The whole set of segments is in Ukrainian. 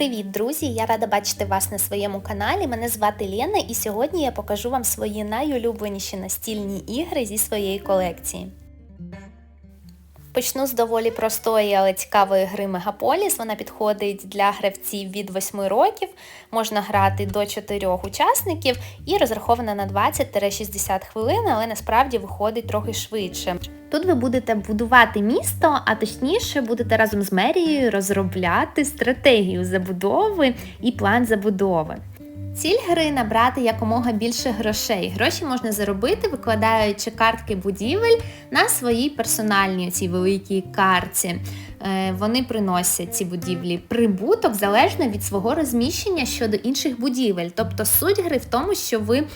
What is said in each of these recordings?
Привіт, друзі! Я рада бачити вас на своєму каналі. Мене звати Лена, і сьогодні я покажу вам свої найулюбленіші настільні ігри зі своєї колекції. Почну з доволі простої, але цікавої гри Мегаполіс. Вона підходить для гравців від 8 років, можна грати до 4 учасників і розрахована на 20-60 хвилин, але насправді виходить трохи швидше. Тут ви будете будувати місто, а точніше будете разом з мерією розробляти стратегію забудови і план забудови. Ціль гри набрати якомога більше грошей. Гроші можна заробити, викладаючи картки будівель на своїй персональній цій великій картці. Е, Вони приносять ці будівлі прибуток залежно від свого розміщення щодо інших будівель. Тобто суть гри в тому, що ви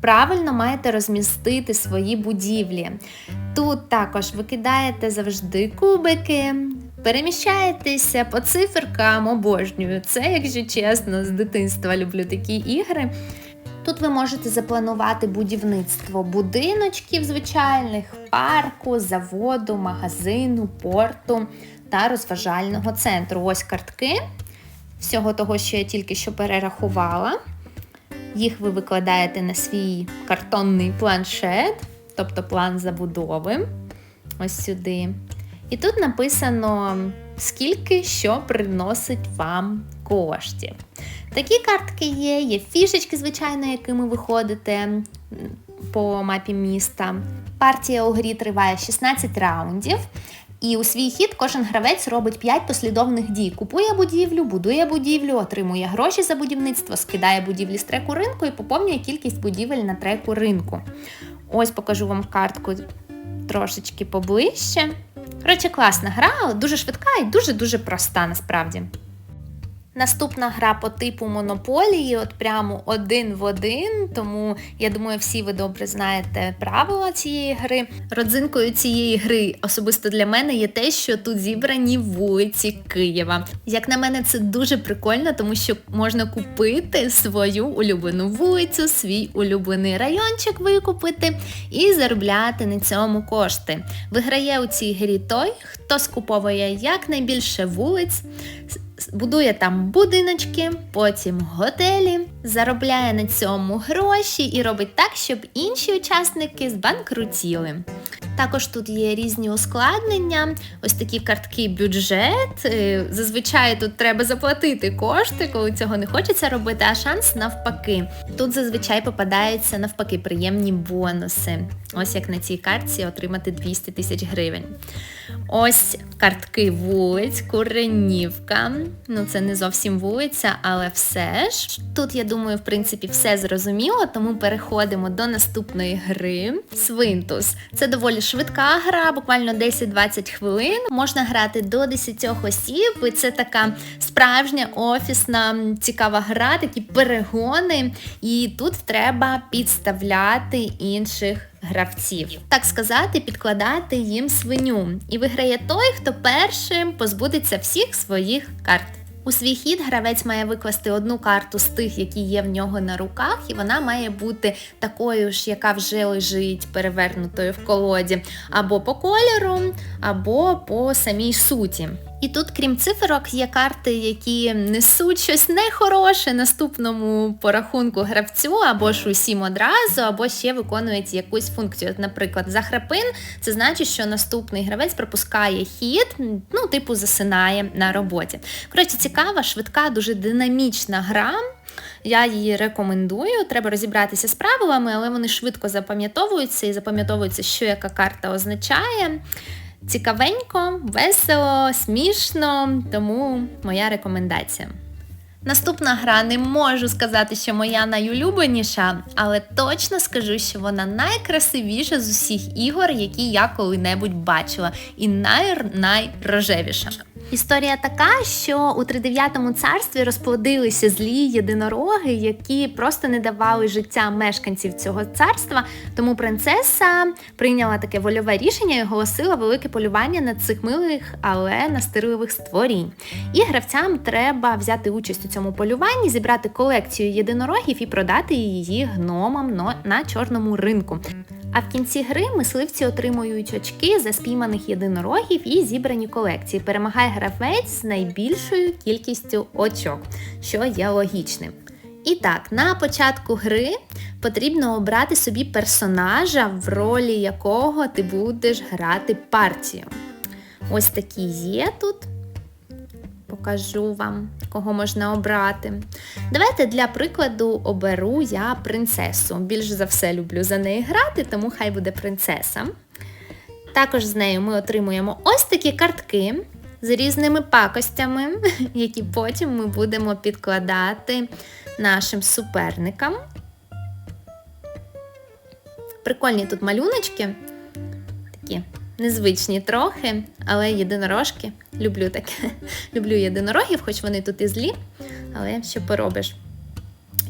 правильно маєте розмістити свої будівлі. Тут також ви кидаєте завжди кубики, переміщаєтеся по циферкам, обожнюю. Це, якщо чесно, з дитинства люблю такі ігри. Тут ви можете запланувати будівництво будиночків звичайних, парку, заводу, магазину, порту та розважального центру. Ось картки всього того, що я тільки що перерахувала. Їх ви викладаєте на свій картонний планшет, тобто план забудови. Ось сюди. І тут написано, скільки що приносить вам коштів. Такі картки є, є фішечки, звичайно, якими ви ходите по мапі міста. Партія у грі триває 16 раундів. І у свій хід кожен гравець робить 5 послідовних дій. Купує будівлю, будує будівлю, отримує гроші за будівництво, скидає будівлі з треку ринку і поповнює кількість будівель на треку ринку. Ось покажу вам картку трошечки поближче. Коротше, класна гра, дуже швидка і дуже-дуже проста насправді. Наступна гра по типу монополії, от прямо один в один, тому я думаю, всі ви добре знаєте правила цієї гри. Родзинкою цієї гри особисто для мене є те, що тут зібрані вулиці Києва. Як на мене, це дуже прикольно, тому що можна купити свою улюблену вулицю, свій улюблений райончик викупити і заробляти на цьому кошти. Виграє у цій грі той, хто скуповує якнайбільше вулиць будує там будиночки, потім готелі, заробляє на цьому гроші і робить так, щоб інші учасники збанкрутіли. Також тут є різні ускладнення, ось такі картки бюджет. Е, Зазвичай тут треба заплатити кошти, коли цього не хочеться робити, а шанс навпаки. Тут зазвичай попадаються навпаки приємні бонуси. Ось як на цій картці отримати 200 тисяч гривень. Ось картки вулиць, Куренівка. Ну, це не зовсім вулиця, але все ж. Тут, я думаю, в принципі, все зрозуміло, тому переходимо до наступної гри. Свинтус. Це доволі швидка гра, буквально 10-20 хвилин. Можна грати до 10 осіб, і це така справжня офісна цікава гра, такі перегони. І тут треба підставляти інших гравців. Так сказати, підкладати їм свиню. І виграє той, хто першим позбудеться всіх своїх карт. У свій хід гравець має викласти одну карту з тих, які є в нього на руках, і вона має бути такою ж, яка вже лежить перевернутою в колоді, або по кольору, або по самій суті. І тут, крім циферок, є карти, які несуть щось нехороше наступному по рахунку гравцю, або ж усім одразу, або ще виконують якусь функцію. Наприклад, захрапин це значить, що наступний гравець пропускає хід, ну, типу, засинає на роботі. Коротше, цікава, швидка, дуже динамічна гра. Я її рекомендую. Треба розібратися з правилами, але вони швидко запам'ятовуються і запам'ятовуються, що яка карта означає. Цікавенько, весело, смішно, тому моя рекомендація. Наступна гра не можу сказати, що моя найулюбленіша, але точно скажу, що вона найкрасивіша з усіх ігор, які я коли-небудь бачила, і най-найрожевіша. Історія така, що у тридев'ятому царстві розплодилися злі єдинороги, які просто не давали життя мешканців цього царства. Тому принцеса прийняла таке вольове рішення і оголосила велике полювання на цих милих, але настирливих створінь. І гравцям треба взяти участь у цьому полюванні, зібрати колекцію єдинорогів і продати її гномам на чорному ринку. А в кінці гри мисливці отримують очки за спійманих єдинорогів і зібрані колекції. Перемагає гравець з найбільшою кількістю очок, що є логічним. І так, на початку гри потрібно обрати собі персонажа, в ролі якого ти будеш грати партію. Ось такі є тут. Покажу вам, кого можна обрати. Давайте для прикладу оберу я принцесу. Більш за все люблю за неї грати, тому хай буде принцеса. Також з нею ми отримуємо ось такі картки з різними пакостями, які потім ми будемо підкладати нашим суперникам. Прикольні тут малюночки, такі незвичні трохи, але єдинорожки. Люблю таке. Люблю єдинорогів, хоч вони тут і злі, але що поробиш.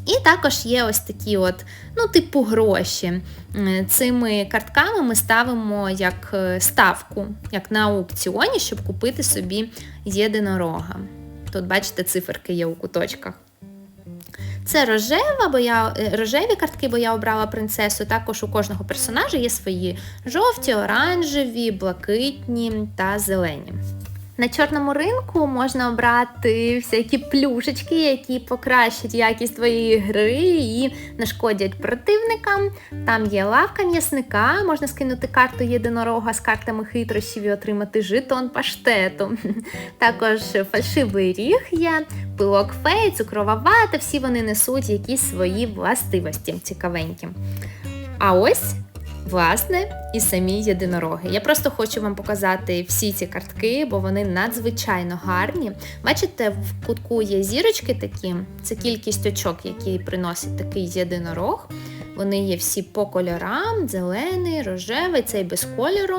І також є ось такі от, ну, типу гроші. Цими картками ми ставимо як е, ставку, як на аукціоні, щоб купити собі єдинорога. Тут, бачите, циферки є у куточках. Це рожева, бо я е, рожеві картки, бо я обрала принцесу. Також у кожного персонажа є свої жовті, оранжеві, блакитні та зелені. На чорному ринку можна обрати всякі плюшечки, які покращать якість твоєї гри і нашкодять противникам. Там є лавка м'ясника, можна скинути карту єдинорога з картами хитрощів і отримати житон паштету. Також фальшивий ріг є, пилок фей, цукрова вата, всі вони несуть якісь свої властивості цікавенькі. А ось власне, і самі єдинороги. Я просто хочу вам показати всі ці картки, бо вони надзвичайно гарні. Бачите, в кутку є зірочки такі, це кількість очок, які приносить такий єдинорог. Вони є всі по кольорам: зелений, рожевий, цей без кольору,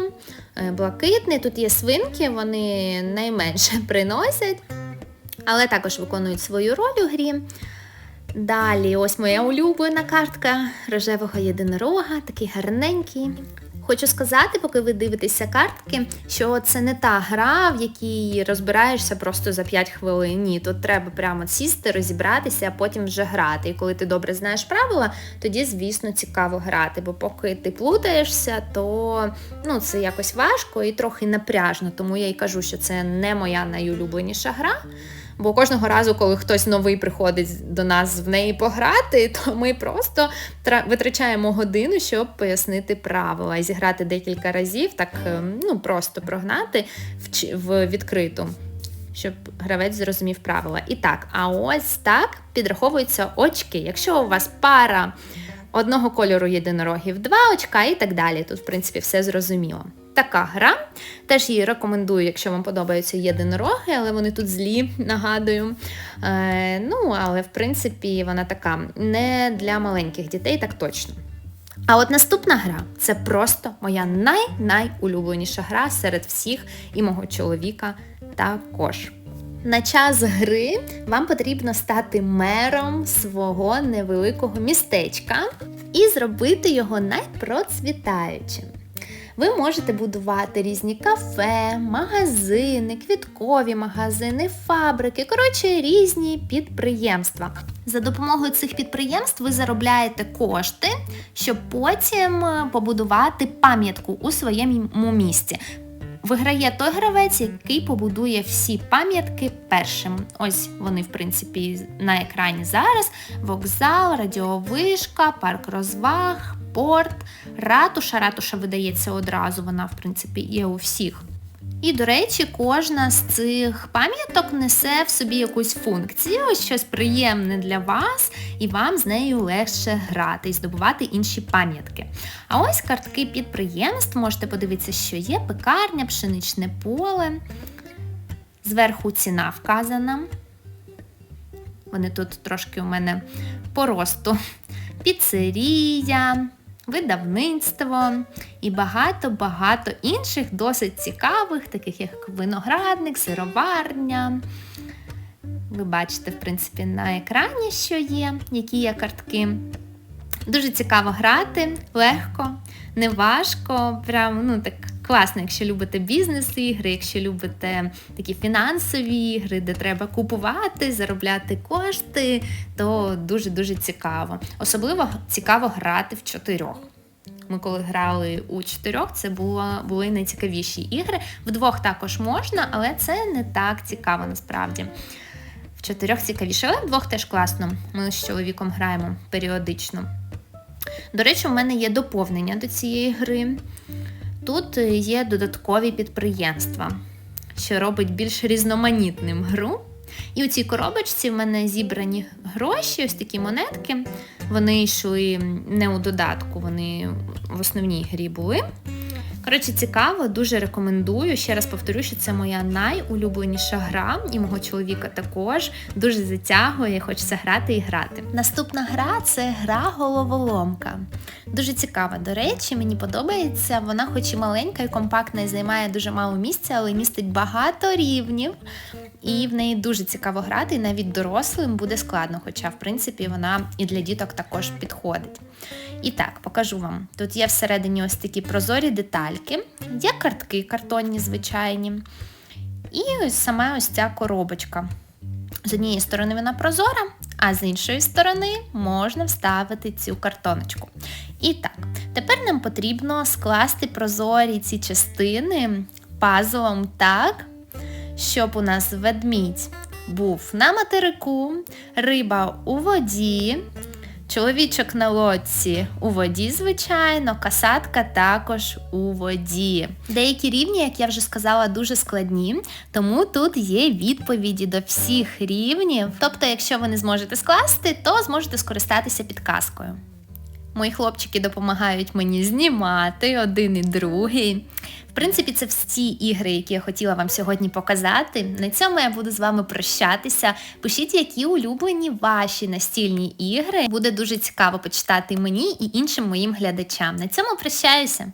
е, блакитний. Тут є свинки, вони найменше приносять, але також виконують свою роль у грі. Далі, ось моя улюблена картка рожевого єдинорога, такий гарненький. Хочу сказати, поки ви дивитеся картки, що це не та гра, в якій розбираєшся просто за 5 хвилин. Ні, тут треба прямо сісти, розібратися, а потім вже грати. І коли ти добре знаєш правила, тоді, звісно, цікаво грати. Бо поки ти плутаєшся, то ну, це якось важко і трохи напряжно. Тому я й кажу, що це не моя найулюбленіша гра. Бо кожного разу, коли хтось новий приходить до нас в неї пограти, то ми просто витрачаємо годину, щоб пояснити правила і зіграти декілька разів, так ем, ну просто прогнати в відкриту. Щоб гравець зрозумів правила. І так, а ось так підраховуються очки. Якщо у вас пара одного кольору єдинорогів, два очка і так далі. Тут, в принципі, все зрозуміло така гра. Теж її рекомендую, якщо вам подобаються єдинороги, але вони тут злі, нагадую. Е, Ну, але в принципі вона така не для маленьких дітей, так точно. А от наступна гра це просто моя най-найулюбленіша гра серед всіх і мого чоловіка також. На час гри вам потрібно стати мером свого невеликого містечка і зробити його найпроцвітаючим. Ви можете будувати різні кафе, магазини, квіткові магазини, фабрики, коротше, різні підприємства. За допомогою цих підприємств ви заробляєте кошти, щоб потім е, побудувати пам'ятку у своєму місці. Виграє той гравець, який побудує всі пам'ятки першим. Ось вони, в принципі, на екрані зараз: вокзал, радіовишка, парк розваг, порт, ратуша. Ратуша видається одразу, вона, в принципі, є у всіх. І, до речі, кожна з цих пам'яток несе в собі якусь функцію, щось приємне для вас, і вам з нею легше грати і здобувати інші пам'ятки. А ось картки підприємств, можете подивитися, що є пекарня, пшеничне поле. Зверху ціна вказана. Вони тут трошки у мене по росту. Піцерія, видавництво і багато-багато інших досить цікавих, таких як виноградник, сироварня. Ви бачите, в принципі, на екрані, що є, які є картки. Дуже цікаво грати, легко, неважко, прям, ну так класно, якщо любите бізнес-ігри, якщо любите такі фінансові ігри, де треба купувати, заробляти кошти, то дуже-дуже цікаво. Особливо цікаво грати в чотирьох. Ми коли грали у чотирьох, це було, були найцікавіші ігри. Вдвох також можна, але це не так цікаво насправді. В чотирьох цікавіше, але вдвох теж класно. Ми з чоловіком граємо періодично. До речі, у мене є доповнення до цієї гри. Тут е, є додаткові підприємства, що робить більш різноманітним гру. І у цій коробочці в мене зібрані гроші, ось такі монетки. Вони йшли не у додатку, вони в основній грі були. Коротше, цікаво, дуже рекомендую. Ще раз повторю, що це моя найулюбленіша гра, і мого чоловіка також дуже затягує, хочеться грати і грати. Наступна гра це гра головоломка. Дуже цікава, до речі, мені подобається. Вона, хоч і маленька і компактна, і займає дуже мало місця, але містить багато рівнів. І в неї дуже цікаво грати, і навіть дорослим буде складно, хоча, в принципі, вона і для діток також підходить. І так, покажу вам. Тут є всередині ось такі прозорі детальки, є картки картонні, звичайні. І ось саме ось ця коробочка. З однієї сторони вона прозора, а з іншої сторони можна вставити цю картоночку. І так, тепер нам потрібно скласти прозорі ці частини пазлом так, щоб у нас ведмідь був на материку, риба у воді, чоловічок на лодці у воді, звичайно, касатка також у воді. Деякі рівні, як я вже сказала, дуже складні, тому тут є відповіді до всіх рівнів. Тобто, якщо ви не зможете скласти, то зможете скористатися підказкою. Мої хлопчики допомагають мені знімати один і другий. В принципі, це всі ігри, які я хотіла вам сьогодні показати. На цьому я буду з вами прощатися. Пишіть, які улюблені ваші настільні ігри. Буде дуже цікаво почитати мені і іншим моїм глядачам. На цьому прощаюся.